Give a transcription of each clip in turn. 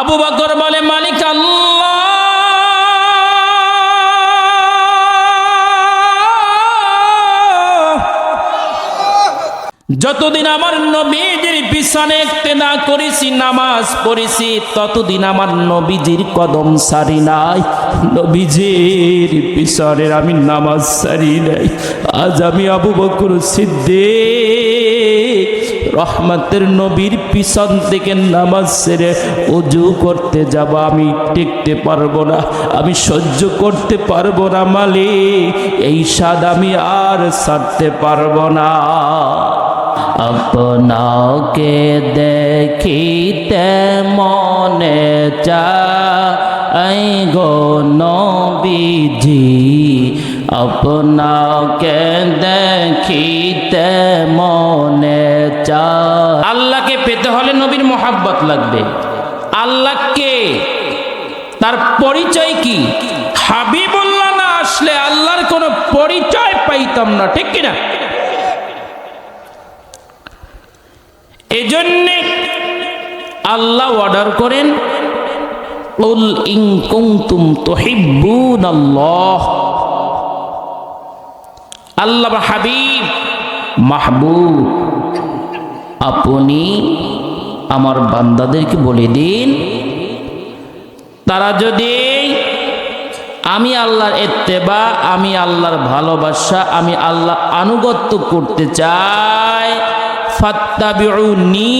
আবু বকর বলে, মালিক যতদিন আমার নবীজির পিছনে না করেছি, নামাজ পড়েছি, ততদিন আমার নবীজির কদম সারি নাই। নবীজির পিছনের আমি নামাজ সারি নাই। আজ আমি আবু বকর সিদ্দিক রহমতের নবীর পিছন থেকে নামাজ সেরে উজু করতে যাব, আমি টিকতে পারব না, আমি সহ্য করতে পারব না মালিক, এই স্বাদ আমি আর ছাড়তে পারব না। আপনাকে দেখিতে মনে চাই গো নবীজি আপনাকে দেখিতে মনে চায়। আল্লাহকে পেতে হলে নবীর মোহাব্বত লাগবে। আল্লাহকে, তার পরিচয় কি? হাবিবুল্লাহ না আসলে আল্লাহর কোনো পরিচয় পাইতাম না, ঠিক কিনা? এজন্যে আল্লাহ অর্ডার করেন, উল ইং কুমতুম তুহিব্বুন আল্লাহ আল্লাহ হাবিব, মাহবুব, আপনি আমার বান্দাদেরকে বলে দিন, তারা যদি আমি আল্লাহর এত্তেবা আমি আল্লাহর ভালোবাসা, আমি আল্লাহ আনুগত্য করতে চাই ফাত্তাবিউনি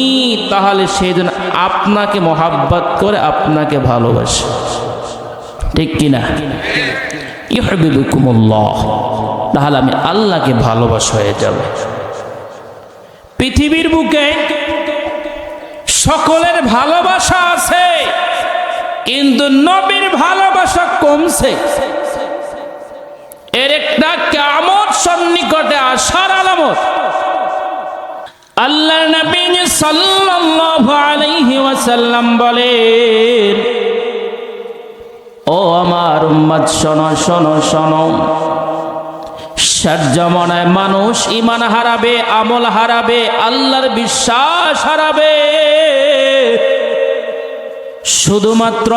তাহলে জন্য আপনাকে মহাব্বত করে, আপনাকে ভালোবাসে। ঠিক কিনা? ইহবিবুকুমুল্লাহ তাহলে আমি আল্লাহকে ভালোবাসা হয়ে যাব। পৃথিবীর বুকে সকলের ভালোবাসা আছে, কিন্তু নবীর ভালোবাসা কমছে। এর একটা কামত সন্নিকটে আসার আলামত। আল্লাহ নবী সাল্লাল্লাহু আলাইহি ওয়াসাল্লাম বলেন, ও আমার উম্মত, শোনো শোনো শোনো। শেষ জমানায় মানুষ ইমান হারাবে, আমল হারাবে, আল্লাহর বিশ্বাস হারাবে। শুধুমাত্র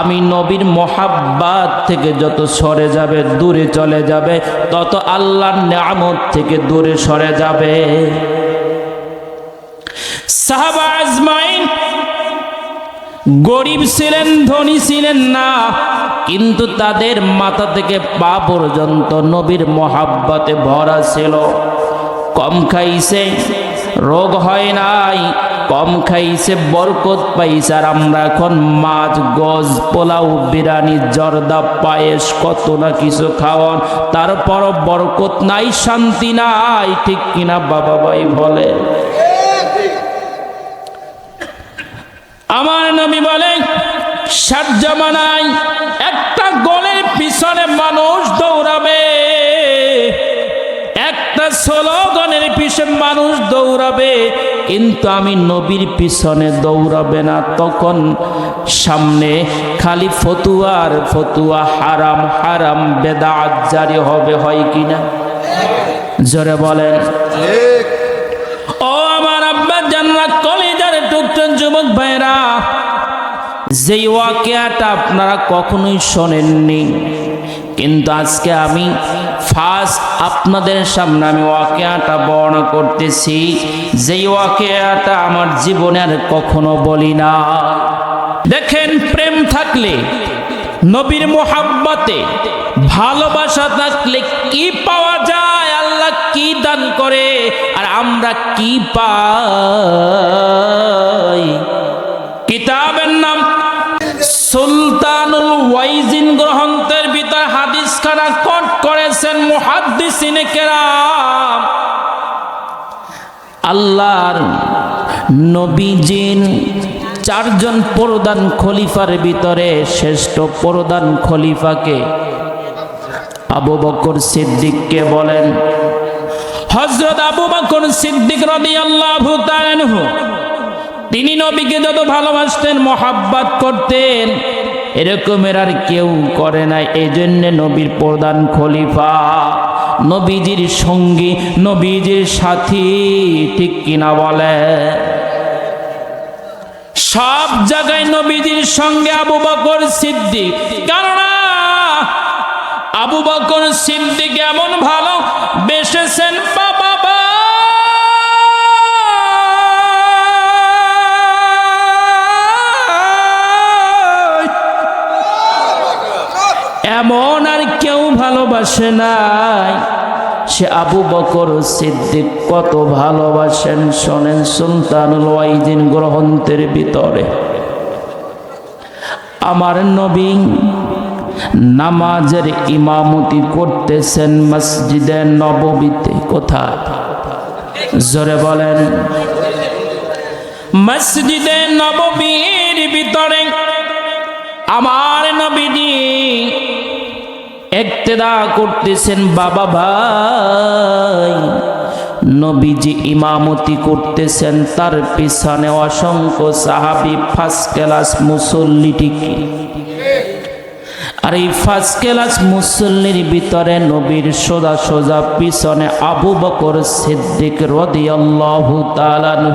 আমি নবীর মহাব্বাত থেকে যত সরে যাবে, দূরে চলে যাবে, তত আল্লাহর নিয়ামত থেকে দূরে সরে যাবে। সাহাবা আজমাইন গরিব ছিলেন, ধনী ছিলেন না, কিন্তু তাদের মাথা থেকে পা পর্যন্ত নবীর মহাব্বাতে ভরা ছিল। কম খাইছে, রোগ হয় নাই, কম খাইছে, বরকত পাইছে, আর আমরা এখন মাছ, গজ, পোলাও, বিরিয়ানি, জর্দা, পায়েস, কত না কিছু খাওয়ান তারপর বরকত নাই, শান্তি নাই, ঠিক কিনা বাবা ভাই বলে। আমার নবী বলে ষাট জামানায় একটা গোলের পিছনে মানুষ দৌড়াবে। একটা স্লোগানের পিছনে মানুষ দৌড়াবে। কিন্তু আমি নবীর পিছনে দৌড়াবে না। তখন সামনে খালি ফতুয়ার ফতুয়া হারাম হারাম বেদাত জারি হবে, হয় কিনা? জোরে বলেন। যেই ওয়াকিয়াটা আপনারা কখনোই শোনেননি, কিন্তু আজকে আমি ফার্স্ট আপনাদের সামনে আমি ওয়াকিয়াটা বর্ণনা করতেছি, যেই ওয়াকিয়াটা আমার জীবনে আর কখনো বলি না। দেখেন, প্রেম থাকলে, নবীর মোহাব্বতে ভালোবাসা থাকলে কি পাওয়া যায়? আল্লাহ কি দান করে? আর আমরা কি পাই? কিতাবের নাম সুলতানুল ওয়াইজিন গ্রন্থের ভিতর হাদিস খানা কট করেছেন মুহাদ্দিসিনে কেরাম। আল্লাহর নবীজিন চারজন প্রধান খলিফার ভিতরে শ্রেষ্ঠ প্রধান খলিফাকে আবু বকর সিদ্দিককে বলেন হজরত আবু বকর সিদ্দিক রাদিয়াল্লাহু তাআলা তিনি নবীকে যত ভালোবাসতেন, মহাব্বাত করতেন এরকমের আর কেউ করে না এই জন্যে নবীর প্রধান খলিফা, নবীজির সঙ্গী, নবীজির সাথী, ঠিক কিনা বলে? সব জায়গায় নবীজির সঙ্গে আবু বকর সিদ্দিক। কেননা, আবু বকর সিদ্দিক এমন ভালো, বেসেছেন বাবা এমন আর কেউ ভালোবাসে নাই। সে আবু বকর সিদ্দিক কত ভালোবাসেন, শোনেন, সুলতানুল ওয়াইদিন গ্রহন্তের ভিতরে। আমার নবী নামাজের ইমামতি করতেছেন মসজিদে নববীতে। কোথায়? জোরে বলেন। মসজিদে নববীর ভিতরে আমার নবীজি একতেদা করতেছেন বাবা ভাই। নবীজি ইমামতি করতেছেন, তার পিছনে অসংখ্য সাহাবি ফার্স্ট ক্লাস মুসল্লিটি কি আর এই ফার্স্ট ক্লাস মুসল্লির ভিতরে নবীর সোজা সোজা পিছনে আবু বকর সিদ্দিক রদিয়াল্লাহু তাআলাহু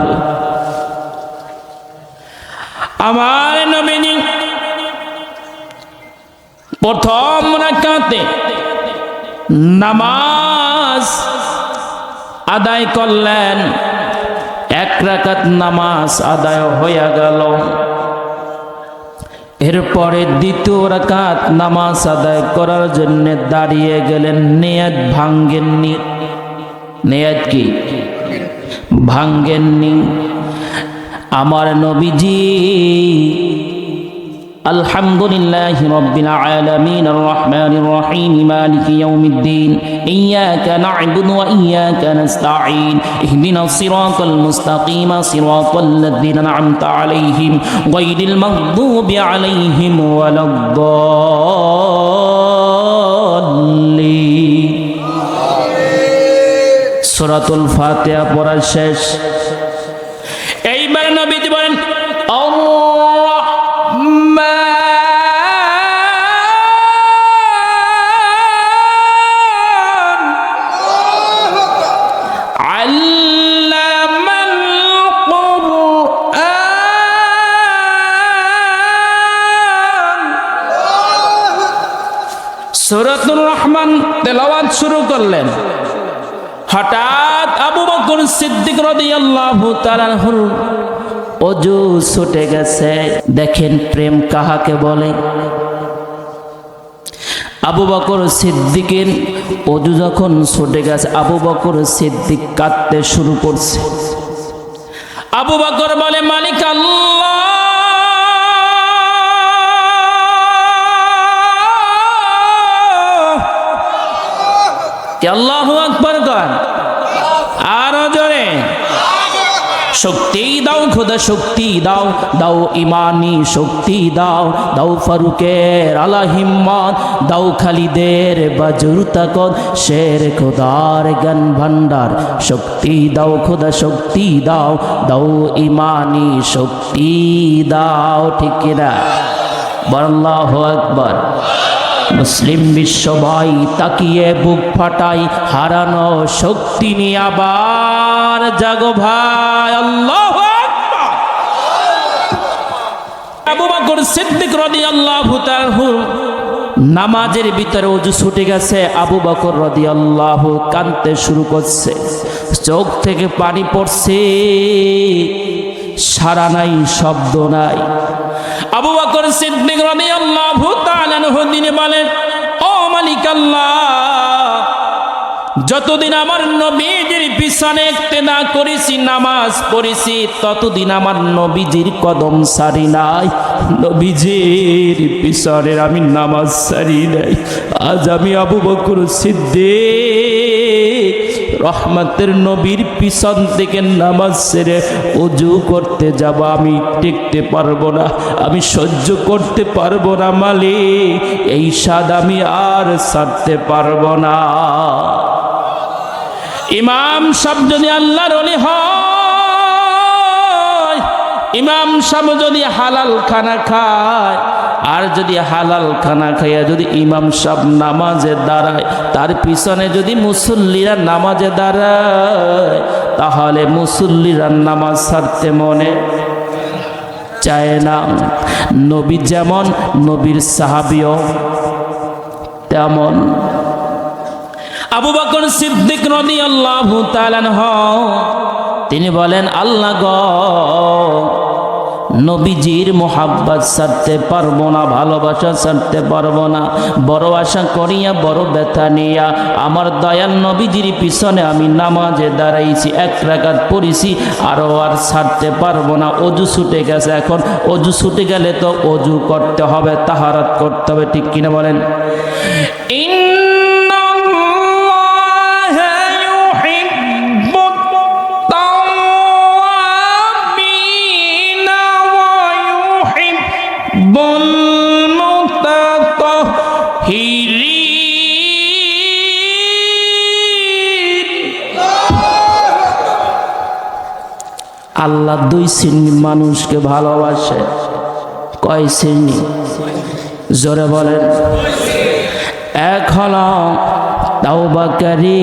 আমার নবীজি প্রথম রাকাতে নামাজ আদায় করলেন। এক রাকাত নামাজ আদায় হইয়া গেল। এরপরে দ্বিতীয় রাকাত নামাজ আদায় করার জন্য দাঁড়িয়ে গেলেন। নেয়াদ ভাঙ্গেননি নেয়াদ কি? ভাঙ্গেননি আমার নবীজি الحمد لله رب العالمين الرحمن الرحيم مالك يوم الدين إياك نعبد وإياك نستعين اهدنا الصراط المستقيم صراط الذين أنعمت عليهم غير المغضوب عليهم ولا الضالين সূরাতুল ফাতিহা পড়া শেষ রহমান তেলাওয়াত শুরু করলেন। হঠাৎ আবু বকর সিদ্দিক রাদিয়াল্লাহু তাআলার অজু ছুটে গেছে। দেখেন প্রেম কাহাকে বলে? আবু বকর সিদ্দিকের অজু যখন ছুটে গেছে, আবু বকর সিদ্দিক কাঁদতে শুরু করছে। আবু বকর বলে, মালিক আল্লাহ শক্তি দাও খোদা শক্তি দাও। দাও ইমানি শক্তি দাও। দাও ফারুকের আলা হিম্মত। দাও খালিদের বাজুর তাকত। শের খোদার জ্ঞান ভান্ডার শক্তি দাও খোদা, শক্তি দাও। দাও ইমানি শক্তি দাও। ঠিক কিনা? বল্লাহ আকবর। মুসলিম বিশ্ব ভাই তাকিয়ে বুক ফাটাই, হারানো শক্তি নিয়ে আবার জাগো ভাই। আল্লাহ নামাজের ভিতরে অজু ছুটে গেছে, আবু বকর রাদিয়াল্লাহু কাঁদতে শুরু করছে, চোখ থেকে পানি পড়ছে, সারা নাই, শব্দ নাই। আবু বকর সিদ্দিক রাদিয়াল্লাহু তাআলা তিনি বলেন, ও মালিক আল্লাহ যতদিন আমার নবীজির পিছনে না করেছি, নামাজ পড়েছি, ততদিন আমার নবীজির কদম সারি নাই। নবীজির পিছনে আমি নামাজ সারি নাই। আজ আমি আবু বকর সিদ্দিক রহমতের নবীর পিছন থেকে নামাজ সেরে অজু করতে যাব, আমি টিকতে পারব না, আমি সহ্য করতে পারব না মালিক এই স্বাদ আমি আর ছাড়তে পারব না। ইমাম সাহেব যদি আল্লাহর অলি হয়, ইমাম সাহেব যদি হালাল খানা খায় আর যদি হালাল খানা খাইয়া যদি ইমাম সাহেব নামাজে দাঁড়ায়, তার পিছনে যদি মুসল্লিরা নামাজে দাঁড়ায়, তাহলে মুসল্লিরা নামাজ ছাড়তে মনে চায় না। নবী যেমন নবীর সাহাবিও তেমন। আবু বকর সিদ্দিক রদি আল্লাহ তিনি বলেন, আল্লাহ গ নবীজির মোহাব্বত ছাড়তে পারব না, ভালোবাসা ছাড়তে পারব না। বড় আশা করিয়া, বড় ব্যথা নিয়া আমার দয়াল নবীজির পিছনে আমি নামাজে দাঁড়াইছি, এক রাকাত পড়েছি আরও আর ছাড়তে পারব না। অজু ছুটে গেছে এখন, অজু ছুটে গেলে তো অজু করতে হবে, তাহারাত করতে হবে, ঠিক কিনা বলেন? আল্লাহ দুই শ্রেণির মানুষকে ভালোবাসে। কয় শ্রেণি? জোরে বলেন। এক হল তাওবাকারী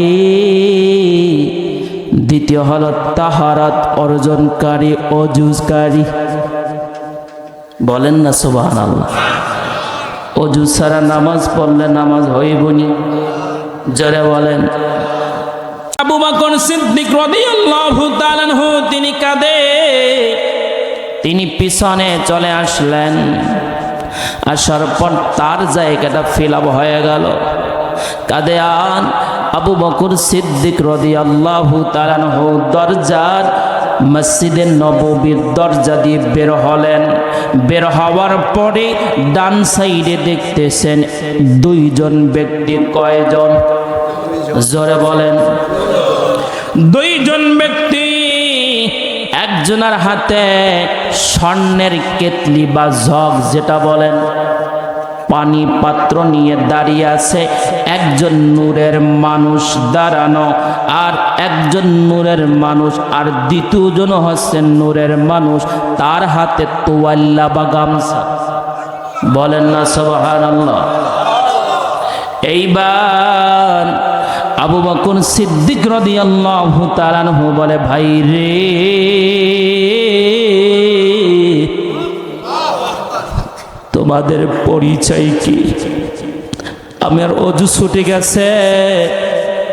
দ্বিতীয় হল তাহারাত অর্জনকারী অজুজকারী বলেন না সুবাহ আল্লাহ অজু ছাড়া নামাজ পড়লে নামাজ হইবনি। জোরে বলেন। আবু বকর সিদ্দিক রাদিয়াল্লাহু তাআলা তিনি পিছনে চলে আসলেন। আসার পর তার জায়গাটা ফিল হয়ে গেল। কাঁদে আন আবু বকর সিদ্দিক তাআলা আনহু দরজার মসজিদের নববীর দরজা দিয়ে বের হলেন। বের হওয়ার পরে ডান সাইডে দেখতেছেন দুইজন ব্যক্তি কয়জন? জোরে বলেন। দুইজন একজনের হাতে স্বর্ণের কেতলি বা জগ যেটা বলেন, পানি পাত্র নিয়ে দাঁড়িয়ে আছে, একজন নূরের মানুষ দাঁড়ানো আর একজন নূরের মানুষ আর দ্বিতীয়জন হচ্ছেন নূরের মানুষ, তার হাতে তোয়াল্লা বা গামছা। বলেন না, সবহানাল্লাহ। এইবার আবু বকর সিদ্দিক রাদিয়াল্লাহু তাআলা আনহু বলে, ভাই রে, তোমাদের পরিচয় কি? আমার অজু ছুটে গেছে,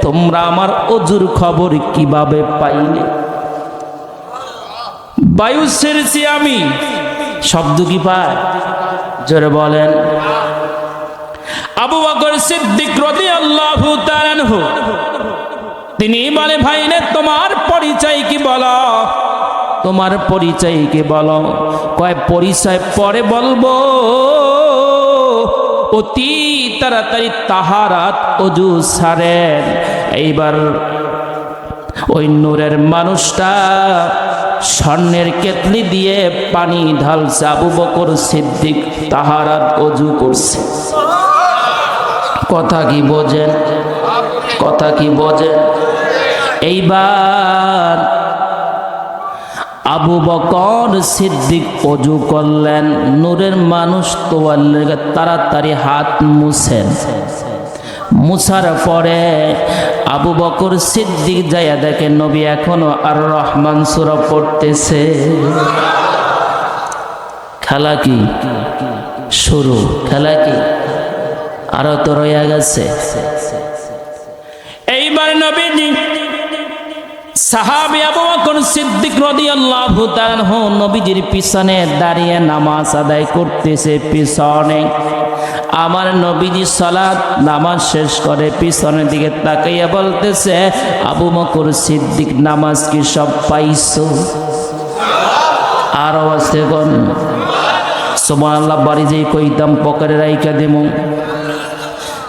তোমরা আমার অজুর খবর কীভাবে পাইলে? বায়ু ছেড়েছি আমি। শব্দ কি পায়? জোরে বলেন। আবু বকর সিদ্দিক তাআলা আনহু। তিনি বলে ভাই তোমার পরিচয় কি বলো? তোমার পরিচয় কি বলো? কয়, পরিচয় পরে বলব। অতি তাড়াতাড়ি তাহারাত অজু সারেন এইবার ওই নূরের মানুষটা স্বর্ণের কেতলি দিয়ে পানি ঢালছে। আবু বকর সিদ্দিক তাহারাত অজু করছে। কথা কি বোঝেন কথা কি বোঝেন এইবার আবু বকর সিদ্দিক অজু করলেন, নূরের মানুষ তোয়াল্লের তাড়াতাড়ি হাত মুছেন মুছার পরে আবু বকর সিদ্দিক যাইয়া দেখেন নবী এখনও আর রহমান সুরা পড়তেছে। খেলা কি? শুরু। খেলা কি? আরও তো রয়ে গেছে। এইবার নবীজি সাহাবী আবু বকর সিদ্দিক রাদিয়াল্লাহু তাআলা নবীজির পিছনে দাঁড়িয়ে নামাজ আদায় করতেছে, পিছনে। আমার নবীজি সালাত নামাজ শেষ করে পিছনের দিকে তাকাইয়া বলতেছে, আবু বকর সিদ্দিক, নামাজ কি সব পাইছো? আরও আছে কোন সুবহানাল্লাহ, বাড়ি যেই কইতাম পকেটে রাইখা দেমু।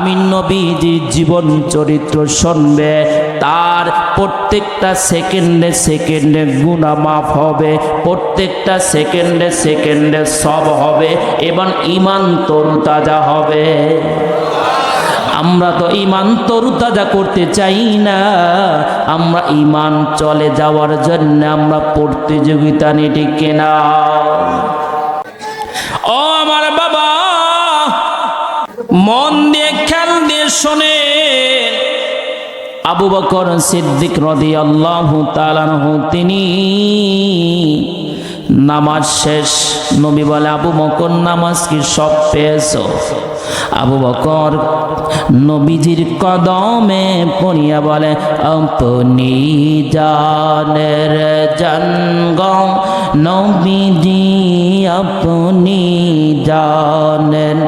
আমি নবীজির জীবন চরিত্র শুনবে, তার প্রত্যেকটা সেকেন্ডে সেকেন্ডে গুণা মাফ হবে, প্রত্যেকটা সেকেন্ডে সেকেন্ডে সব হবে, এবং ইমান তরুতাজা হবে। আমরা তো ইমান তরুতাজা করতে চাই না, আমরা ইমান চলে যাওয়ার জন্য আমরা প্রতিযোগিতা নিয়ে কেনা। ও আমার বাবা আবু বকর সিদ্দিক রদি আল্লাহ তিনি নামাজ শেষ, নবী বলে, আবু বকর, নামাজ কি সব পেয়েছ? আবু বকর নবীজির কদমে পড়িয়া বলে, আপনি জানের জনগ নবীজি, আপনি জানেন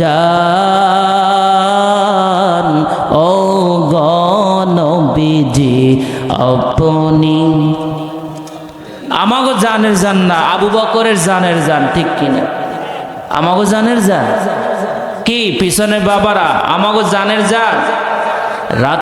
জান ও গণবিজি আপনি আমাগো জানের জান না, আবু বকরের জানের জান, ঠিক কিনা? আমাগো জানের জান? কি, পিছনে বাবারা, আমাগো জানের জান? রাত